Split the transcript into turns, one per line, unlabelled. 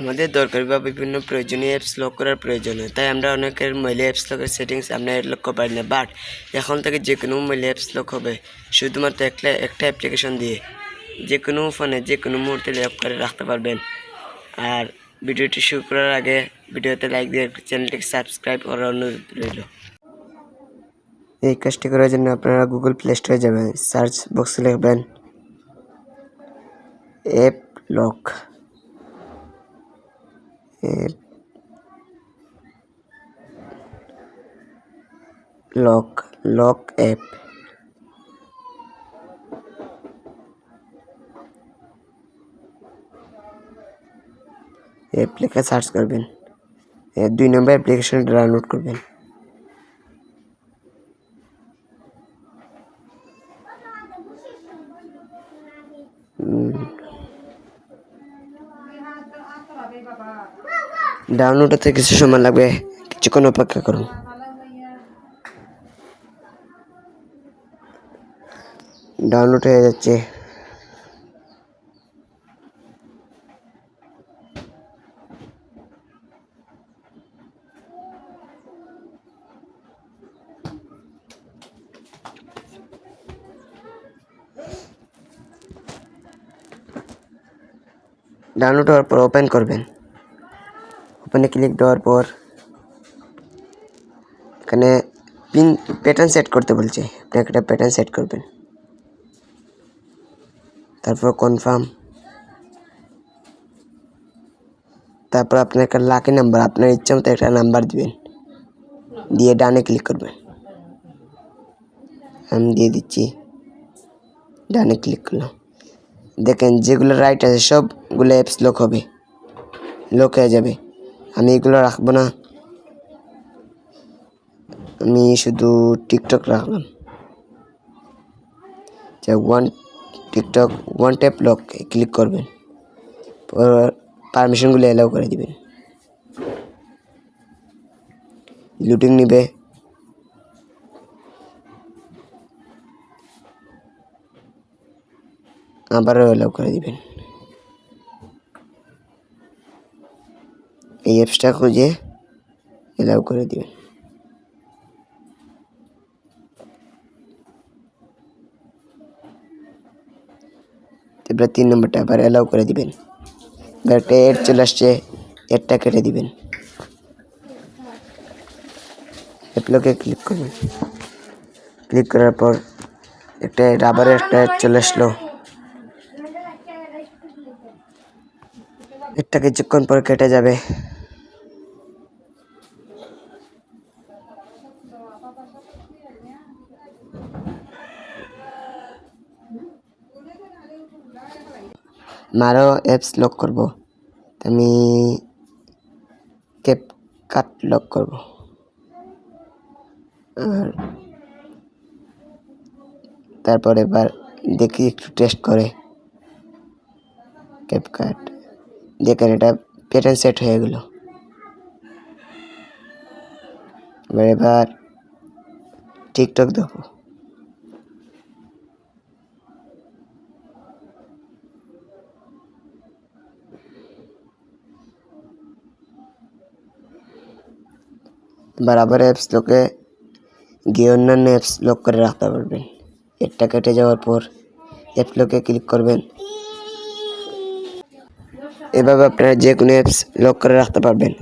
আমাদের দরকারি বা বিভিন্ন প্রয়োজনীয় অ্যাপস লক করার প্রয়োজন হয়। তাই আমরা অনেকের মোবাইলে অ্যাপস লকের সেটিংস আমরা লক্ষ্য পারি না। বাট এখন থেকে যে কোনো মোবাইলে অ্যাপস লক হবে, শুধুমাত্র একটা একটা অ্যাপ্লিকেশন দিয়ে যে কোনো ফোনে যে কোনো মুহূর্তে লক করে রাখতে পারবেন। আর ভিডিওটি শুরু করার আগে ভিডিওতে লাইক দিয়ে চ্যানেলটিকে সাবস্ক্রাইব করার অনুরোধ রইল। এই কাজটি করার জন্য আপনারা গুগল প্লে স্টোরে যাবেন সার্চ বক্সে লিখবেন app lock app lock lock app app লেখা সার্চ করবেন এর দুই নম্বর অ্যাপ্লিকেশনটা ডাউনলোড করবেন ডাউনলোড হতে কিছু সময় লাগবে। কিছুক্ষণ অপেক্ষা করুন। ডাউনলোড হয়ে যাচ্ছে। ডাউনলোড হওয়ার পর ওপেন করবেন। ওপেনে ক্লিক দেওয়ার পর এখানে পিন প্যাটার্ন সেট করতে বলছে। আপনি একটা প্যাটার্ন সেট করবেন। তারপর কনফার্ম তারপর আপনার একটা লাকি নাম্বার আপনার ইচ্ছা মতো একটা নাম্বার দিবেন। দিয়ে ডানে ক্লিক করবেন। আমি দিয়ে দিচ্ছি। ডানে ক্লিক করলাম। দেখেন যেগুলো রাইট আছে, সবগুলো অ্যাপস লক হবে। লক হয়ে যাবে। আমি এগুলো রাখব না। আমি শুধু টিকটক রাখলাম। যে one TikTok one tap lock click করবেন। পারমিশনগুলো অ্যালাউ করে দিবেন। লুটিং নিবে। আবারও অ্যালাউ করে দিবেন। এই অ্যাপসটা খুঁজে অ্যালাউ করে দিবেন এবার তিন নম্বরটা আবার অ্যালাউ করে দিবেন। এবার একটা এড চলে আসছে এডটা কেটে দিবেন। অ্যাপলোকে ক্লিক করবেন। ক্লিক করার পর একটা আবার একটা এড চলে আসলো। এটা কিছুক্ষণ পর কেটে যাবে। মারো অ্যাপস লক করব। আমি ক্যাপ কাট লক করব। আর তারপর এবার দেখি একটু টেস্ট করে। ক্যাপ কাট দেখেন এটা প্যাটার্ন সেট হয়ে গেল। এবার এবার টিকটক দেখো এবার আবার অ্যাপস লোকে গিয়ে অন্যান্য অ্যাপস লক করে রাখতে পারবেন। এরটা কেটে যাওয়ার পর অ্যাপ লোকে ক্লিক করবেন। এভাবে আপনারা যে কোনো অ্যাপস লক করে রাখতে পারবেন।